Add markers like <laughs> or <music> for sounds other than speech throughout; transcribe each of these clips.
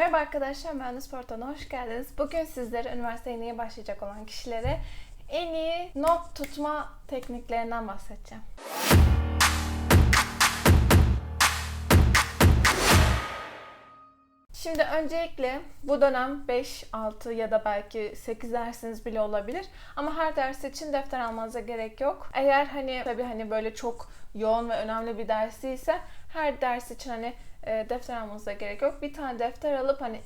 Merhaba arkadaşlar, Mühendis Portalı'na hoş geldiniz. Bugün sizlere üniversiteye yeni başlayacak olan kişilere en iyi not tutma tekniklerinden bahsedeceğim. Şimdi öncelikle bu dönem 5, 6 ya da belki 8 dersiniz bile olabilir. Ama her ders için defter almanıza gerek yok. Eğer hani tabii hani böyle çok yoğun ve önemli bir ders ise her ders için hani e, defter almanıza gerek yok. Bir tane defter alıp hani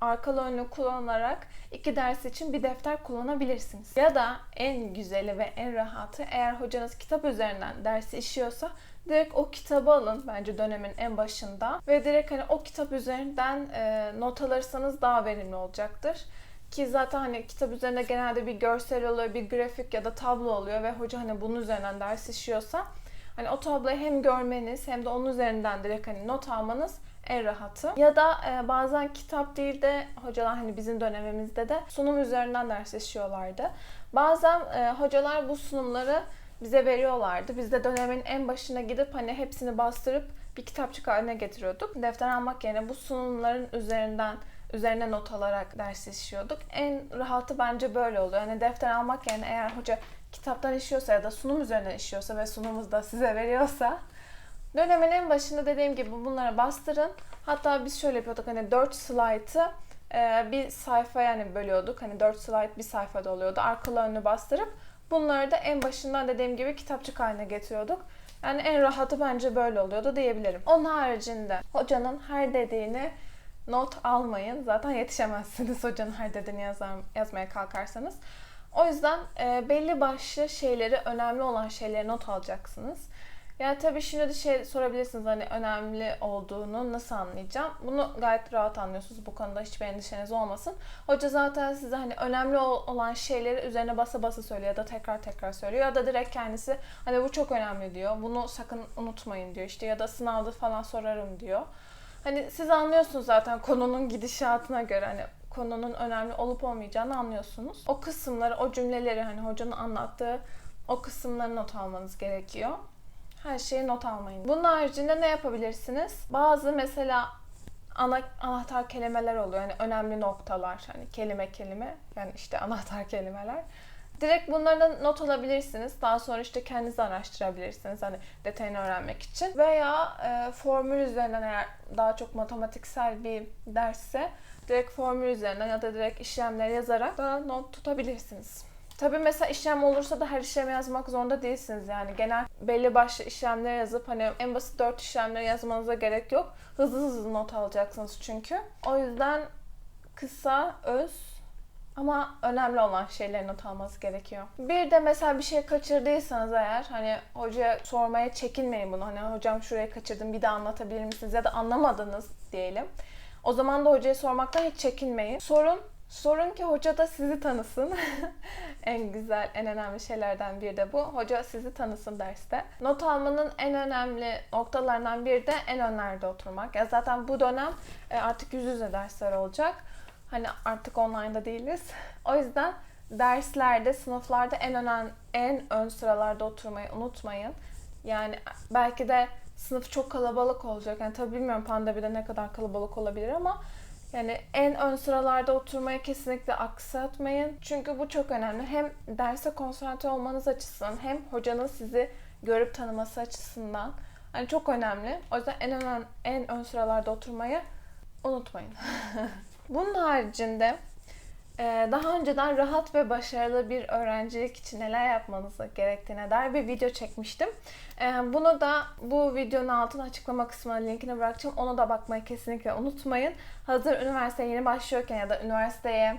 arkalı önlü kullanarak iki ders için bir defter kullanabilirsiniz. Ya da en güzeli ve en rahatı eğer hocanız kitap üzerinden dersi işiyorsa direkt o kitabı alın bence dönemin en başında ve direkt hani o kitap üzerinden e, not alırsanız daha verimli olacaktır. Ki zaten hani kitap üzerinde genelde bir görsel oluyor, bir grafik ya da tablo oluyor ve hoca hani bunun üzerinden ders işiyorsa hani o tabloyu hem görmeniz hem de onun üzerinden direkt hani not almanız en rahatı. Ya da e, bazen kitap değil de hocalar hani bizim dönemimizde de sunum üzerinden ders işiyorlardı. Bazen e, hocalar bu sunumları bize veriyorlardı. Biz de dönemin en başına gidip hani hepsini bastırıp bir kitapçık haline getiriyorduk. Defter almak yerine bu sunumların üzerinden üzerine not alarak ders işliyorduk. En rahatı bence böyle oluyor. Yani defter almak yerine eğer hoca kitaptan işiyorsa ya da sunum üzerinden işiyorsa ve sunumuz da size veriyorsa dönemin en başında dediğim gibi bunlara bastırın. Hatta biz şöyle yapıyorduk hani 4 slaytı e, bir sayfa yani bölüyorduk. Hani 4 slayt bir sayfada oluyordu. Arkalı önlü bastırıp bunları da en başından dediğim gibi kitapçık haline getiriyorduk. Yani en rahatı bence böyle oluyordu diyebilirim. Onun haricinde hocanın her dediğini not almayın. Zaten yetişemezsiniz <laughs> hocanın her dediğini yazar, yazmaya kalkarsanız. O yüzden e, belli başlı şeyleri, önemli olan şeyleri not alacaksınız. Yani tabii şimdi de şey sorabilirsiniz hani önemli olduğunu nasıl anlayacağım? Bunu gayet rahat anlıyorsunuz. Bu konuda hiçbir endişeniz olmasın. Hoca zaten size hani önemli olan şeyleri üzerine basa basa söylüyor ya da tekrar tekrar söylüyor ya da direkt kendisi hani bu çok önemli diyor. Bunu sakın unutmayın diyor işte ya da sınavda falan sorarım diyor. Hani siz anlıyorsunuz zaten konunun gidişatına göre hani konunun önemli olup olmayacağını anlıyorsunuz. O kısımları, o cümleleri hani hocanın anlattığı o kısımları not almanız gerekiyor. Her şeyi not almayın. Bunun haricinde ne yapabilirsiniz? Bazı mesela ana, anahtar kelimeler oluyor. Yani önemli noktalar. Hani kelime kelime. Yani işte anahtar <laughs> kelimeler. Direkt bunlardan not alabilirsiniz. Daha sonra işte kendiniz araştırabilirsiniz. Hani detayını öğrenmek için. Veya e, formül üzerinden eğer daha çok matematiksel bir dersse direkt formül üzerinden ya da direkt işlemler yazarak da not tutabilirsiniz. Tabii mesela işlem olursa da her işlemi yazmak zorunda değilsiniz yani. Genel belli başlı işlemler yazıp hani en basit 4 işlemleri yazmanıza gerek yok. Hızlı hızlı not alacaksınız çünkü. O yüzden kısa, öz ama önemli olan şeyleri not alması gerekiyor. Bir de mesela bir şey kaçırdıysanız eğer hani hocaya sormaya çekinmeyin bunu. Hani hocam şurayı kaçırdım bir daha anlatabilir misiniz ya da anlamadınız diyelim. O zaman da hocaya sormaktan hiç çekinmeyin. Sorun Sorun ki hoca da sizi tanısın. <laughs> en güzel, en önemli şeylerden biri de bu. Hoca sizi tanısın derste. Not almanın en önemli noktalarından biri de en önlerde oturmak. Ya zaten bu dönem e, artık yüz yüze dersler olacak. Hani artık online'da değiliz. O yüzden derslerde, sınıflarda en önemli, en ön sıralarda oturmayı unutmayın. Yani belki de sınıf çok kalabalık olacak. Yani tabii bilmiyorum pandemide ne kadar kalabalık olabilir ama yani en ön sıralarda oturmayı kesinlikle aksatmayın. Çünkü bu çok önemli. Hem derse konsantre olmanız açısından hem hocanın sizi görüp tanıması açısından. Yani çok önemli. O yüzden en ön, en ön sıralarda oturmayı unutmayın. <laughs> Bunun haricinde daha önceden rahat ve başarılı bir öğrencilik için neler yapmanız gerektiğine dair bir video çekmiştim. Ee, bunu da bu videonun altına açıklama kısmına linkini bırakacağım. Onu da bakmayı kesinlikle unutmayın. Hazır üniversiteye yeni başlıyorken ya da üniversiteye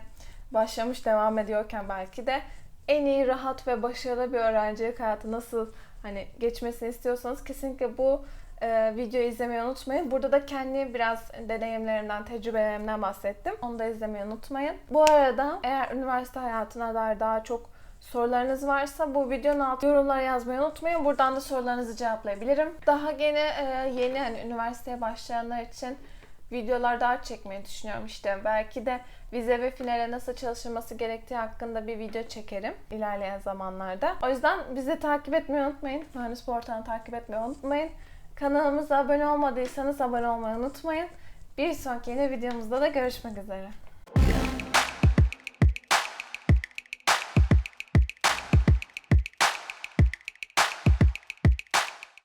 başlamış devam ediyorken belki de en iyi rahat ve başarılı bir öğrencilik hayatı nasıl hani geçmesini istiyorsanız kesinlikle bu e, videoyu izlemeyi unutmayın. Burada da kendi biraz deneyimlerimden, tecrübelerimden bahsettim. Onu da izlemeyi unutmayın. Bu arada eğer üniversite hayatına dair daha çok sorularınız varsa bu videonun altına yorumlara yazmayı unutmayın. Buradan da sorularınızı cevaplayabilirim. Daha gene e, yeni hani üniversiteye başlayanlar için videolar daha çekmeyi düşünüyorum işte. Belki de vize ve finale nasıl çalışılması gerektiği hakkında bir video çekerim ilerleyen zamanlarda. O yüzden bizi takip etmeyi unutmayın. Mühendis portalını takip etmeyi unutmayın. Kanalımıza abone olmadıysanız abone olmayı unutmayın. Bir sonraki yeni videomuzda da görüşmek üzere.